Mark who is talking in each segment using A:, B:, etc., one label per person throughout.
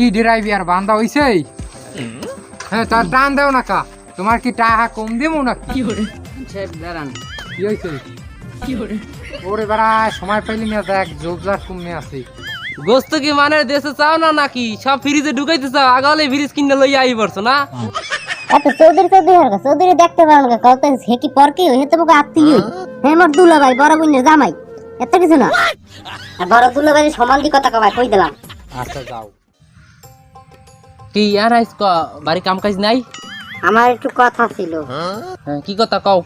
A: কি ড্রাইভার বান্ধা হইছে হ্যাঁ তার টান দেও না কা। তোমার কি টাকা কম দেবো নাকি?
B: সাহেব দাঁড়ান।
A: কি হয়েছে ওরে বেড়া সময় পাইলি না দেখ জোবজার কমে আছে।
B: গোস্ত কি মানে দেশে চাও না নাকি? সব ফ্রিজে ঢুকাইতে চাও আগালে ফ্রিজ কিনে লই আই পড়ছো না?
C: এত চৌধুরী চৌধুরী হরকা চৌধুরী দেখতে পারেন না কত হে কি পর কি তো মুখে আত্মীয় হে আমার দুলা ভাই বড় বোনের জামাই। এত কিছু না। আর বড় দুলা ভাই সমান দি কথা কবাই কই দিলাম?
A: আচ্ছা যাও।
B: কি আর আইস ক বাড়ি কাম কাজ নাই?
C: আমার একটু কথা ছিল।
B: হ্যাঁ, কি কথা কও?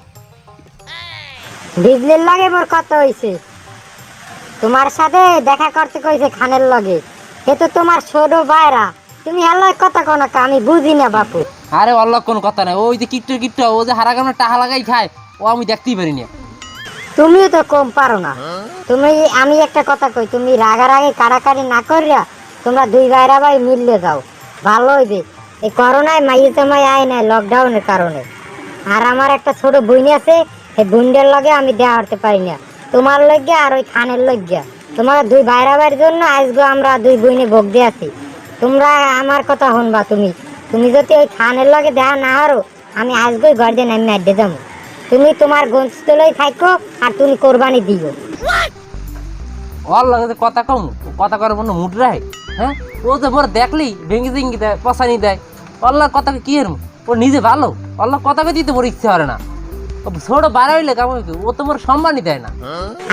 C: বিজলির লাগে মোর কথা হইছে। তোমার সাথে দেখা করতে কইছে খানের লগে। হে তো তোমার ছোট ভাইরা। তুমি হেলায় কথা কো না কা, আমি বুঝি না বাপু।
B: আরে অল্লাহ কোন কথা নাই। ওই যে কিট্টু কিট্টু ও যে হারা গামে টাহা লাগাই খায় ও আমি দেখতেই পারি না।
C: তুমিও তো কম পারো না। তুমি আমি একটা কথা কই তুমি রাগারাগি কাড়াকাড়ি না করিয়া তোমরা দুই ভাইরা ভাই মিললে যাও। ভালো হইবে। এই করোনায় মাইয়ে তোমায় আয় নাই লকডাউনের কারণে। আর আমার একটা ছোট বইনি আছে সেই বোনদের লগে আমি দেওয়া হতে পারি না। তোমার লজ্ঞা আর ওই খানের লজ্ঞা তোমার দুই ভাইরা ভাইয়ের জন্য আজকে আমরা দুই বইনে ভোগ দিয়ে আছি। তোমরা আমার কথা শুনবা তুমি। তুমি যদি ওই খানের লগে দেওয়া না হারো আমি আজকে ঘর দিয়ে নামি আড্ডে যাব তুমি তোমার গঞ্জতলাই থাকো আর তুমি কোরবানি দিও।
B: কথা কম, কথা করার কোনো মুড রায় হ্যাঁ? ও তো বড় দেখলেই ভেঙে ভেঙে দেয় পশানি দেয় অল্লাহর কথাকে কি এর ও নিজে ভালো অল্লাহ কথাকে দিতে বড় ইচ্ছে করে না। ছোট বাড়া হইলে কেমন? ও তো মোর সম্মানই দেয় না।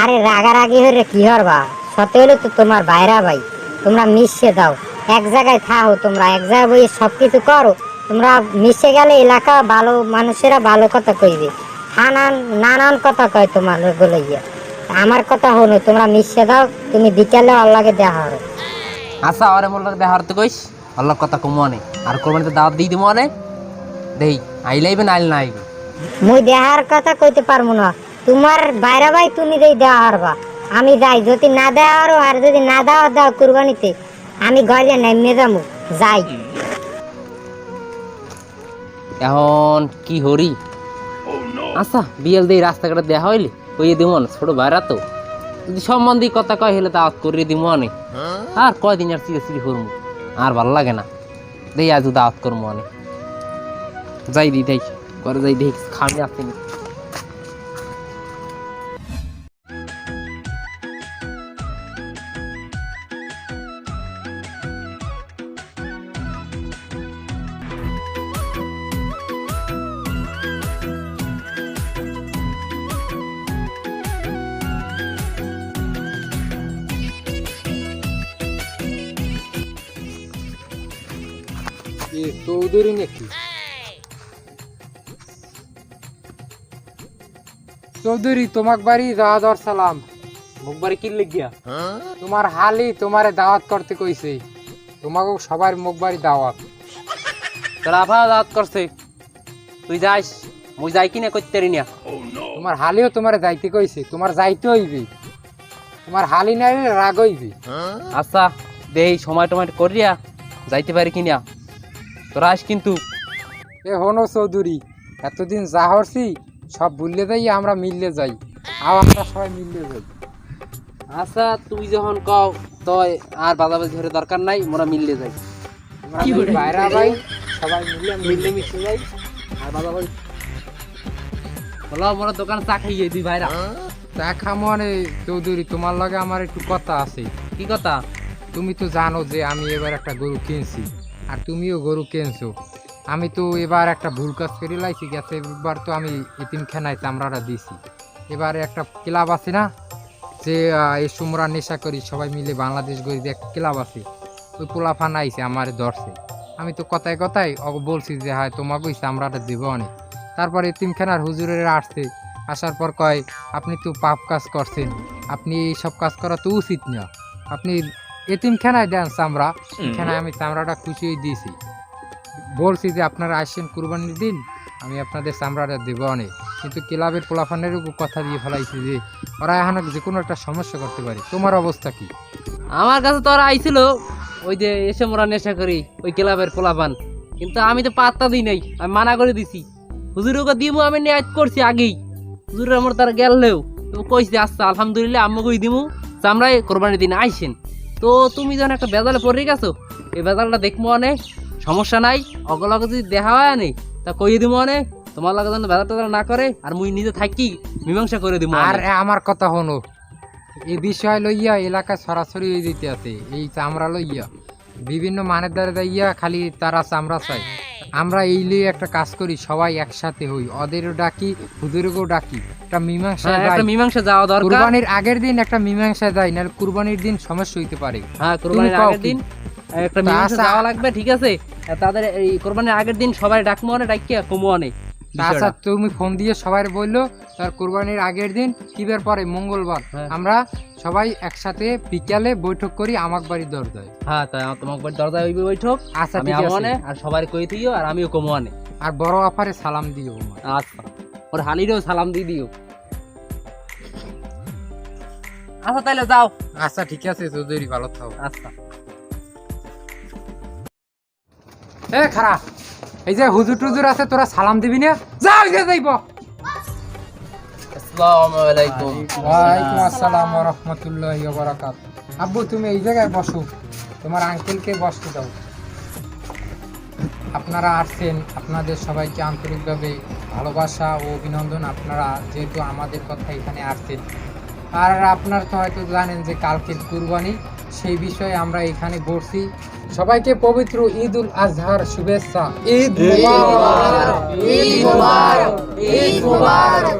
C: আরে রাগারাগি হলে কি হরবা সতে হলে তো তোমার বাইরা ভাই, তোমরা মিশে দাও। এক জায়গায় থাকো তোমরা, এক জায়গায় বই সব কিছু করো। তোমরা মিশে গেলে এলাকা ভালো, মানুষেরা ভালো কথা কইবে। নানান নানান কথা কয় তোমার ইয়ে আমার কথা হলো তোমরা মিশে দাও, তুমি বিকেলে আল্লাহকে দেখা হবে।
B: আচ্ছা আরে মোর লাগে দেখার তো কইস। আল্লাহর কথা কম অনে আর কোরবানিতে দাওয়াত দিয়ে দিব অনে দেই আইলাইবে না আইল না আইবে।
C: মুই দেহার কথা কইতে পারব না। তোমার বাইরা ভাই তুমি দেই দেওয়া হারবা। আমি যাই যদি না দেওয়া হারো আর যদি না দেওয়া দাও কুরবানিতে আমি ঘরে নেমে যাব যাই।
B: এখন কি হরি? আচ্ছা বিয়েল দিয়ে রাস্তাঘাটে দেখা হইলে কইয়ে দিব না ছোট ভাইরা তো। যদি কথা কয় হলে দাওয়াত করে দিব অনেক আর কয়দিন আর চিড়ি করব আর ভালো লাগে না। দেই আজ দাওয়াত করব অনেক যাই দি দেখ করে যাই দেখ খামি আসেনি
A: চৌধুরী নাকি চৌধুরী তোমাক বাড়ি যাওয়া দর সালাম।
B: মুখ বাড়ি কি লেগিয়া
A: তোমার হালি তোমারে দাওয়াত করতে কইছে। তোমাকে সবার মুখ বাড়ি দাওয়াত।
B: আভা দাওয়াত করছে। তুই যাইস মুই যাই কিনা করতে পারি না।
A: তোমার হালিও তোমারে যাইতে কইছে। তোমার যাইতে হইবে। তোমার হালি নাই রাগ হইবে।
B: আচ্ছা দেই সময় টমায় করিয়া যাইতে পারি কিনা। তোরা আস কিন্তু।
A: এ হনো চৌধুরী এতদিন যা হরছি সব ভুললে যাই আমরা মিললে যাই। আও আমরা সবাই মিললে যাই।
B: আচ্ছা তুই যখন কও তই আর বাজাবাজি ধরে দরকার নাই মোরা মিললে যাই।
A: ভাইরা ভাই সবাই মিলে
B: মিললে মিশে যাই আর বাজাবাজি বলো মোরা দোকান চা খাইয়ে দুই ভাইরা
A: তা খামনে চৌধুরী তোমার লগে আমার একটু কথা আছে।
B: কি কথা?
A: তুমি তো জানো যে আমি এবার একটা গরু কিনছি, আর তুমিও গরু কিনছো। আমি তো এবার একটা ভুল কাজ করে লাইছি, গেছে এবার তো আমি এতিমখানায় চামড়াটা দিছি। এবারে একটা ক্লাব আছে না, যে এই সুমরা নেশা করি, সবাই মিলে বাংলাদেশ গরি একটা ক্লাব আছে। ওই পোলাফান আইছে, আমার ধরছে। আমি তো কথায় কথায় বলছি যে হ্যাঁ তোমাকে ওই চামড়াটা দেবো অনেক। তারপরে এতিমখানার হুজুরের আসছে, আসার পর কয়, আপনি তো পাপ কাজ করছেন, আপনি এই সব কাজ করা তো উচিত না। আপনি এতিমখানায় দেন চামড়া। এখানে আমি চামড়াটা খুশি দিয়েছি। বলছি যে আপনারা আসছেন কুরবানির দিন আমি আপনাদের চামড়াটা দেবো অনেক। কিন্তু ক্লাবের পোলাফানেরও কথা দিয়ে ফেলাইছি যে ওরা এখন যে কোনো একটা সমস্যা করতে পারে। তোমার অবস্থা কি?
B: আমার কাছে তো ওরা আইছিল ওই যে এসে মোরা নেশা করি ওই ক্লাবের পোলাপান। কিন্তু আমি তো পাত্তা দিই নাই আমি মানা করে দিছি। হুজুরকে দিব আমি নিয়াত করছি আগেই। হুজুরের আমার তার গেলেও তো কইছি আচ্ছা আলহামদুলিল্লাহ আমি কই দিমু। চামড়াই কোরবানির দিন আইসেন। তো তুমি যেন একটা বেজালে পড়ে গেছো। এই বেজালটা দেখব অনেক সমস্যা নাই অগলকে যদি দেখা হয় নি, তা কইয়ে দিব অনেক তোমার লাগে যেন বেজাল টেজাল না করে, আর মুই নিজে থাকি, মীমাংসা করে দিব
A: আর আমার কথা হনো এই বিষয় লইয়া এলাকা সরাসরি দিতে আছে, এই চামড়া লইয়া। বিভিন্ন মানের দ্বারা যাইয়া খালি তারা চামড়া চাই আমরা এই লিয়ে একটা কাজ করি সবাই একসাথে হই। ওদেরও ডাকি হুজুরকেও ডাকি। একটা মীমাংসা
B: হ্যাঁ, একটা মীমাংসা যাওয়া দরকার।
A: কুরবানির আগের দিন একটা মীমাংসা যায় নাহলে কুরবানির দিন সমস্যা হইতে পারে।
B: হ্যাঁ কোরবানির আগের দিন একটা মীমাংসা। যাওয়া লাগবে ঠিক আছে? তাদের এই কোরবানির আগের দিন সবাই ডাকবো অনেক ডাকিয়া কমো অনেক
A: আচ্ছা তুমি ফোন দিয়ে সবাই বলল তার কুরবানির আগের দিন কিবার পরে? মঙ্গলবার।
B: হ্যাঁ।
A: আমরা সবাই একসাথে বিকালে বৈঠক করি আমাক বাড়ির দরজায়।
B: হ্যাঁ তাই তোমার বাড়ির দরজায় হইবে বৈঠক।
A: আচ্ছা
B: আমি
A: ঠিক আছে।
B: আর সবাই কই দিও আর আমিও কমো অনে
A: আর বড় আপারে সালাম দিও আমার।
B: আচ্ছা। ওর হালিরেও সালাম দিয়ে দিও। আচ্ছা তাহলে যাও।
A: আচ্ছা ঠিক আছে চৌধুরী ভালো থাকো
B: আচ্ছা।
A: এ খারাপ। এই যে হুজুর টুজুর আছে তোরা সালাম দিবি না? যা ওই যে যাইব।
B: আসসালামু আলাইকুম।
A: ওয়ালাইকুম আসসালাম। ওয়া রাহমাতুল্লাহি ওয়া বারাকাত। আব্বু তুমি এই জায়গায় বসো। তোমার আঙ্কেলকে বসতে দাও। আপনারা আসছেন আপনাদের সবাইকে আন্তরিকভাবে ভালোবাসা ও অভিনন্দন। আপনারা যেহেতু আমাদের কথা এখানে আসছেন। আর আপনারা তো হয়তো জানেন যে কালকে কুরবানি সেই বিষয়ে আমরা এখানে বসছি। সবাইকে পবিত্র ঈদ উল আজহার শুভেচ্ছা। ঈদ ঈদ ঈদ মুবারক।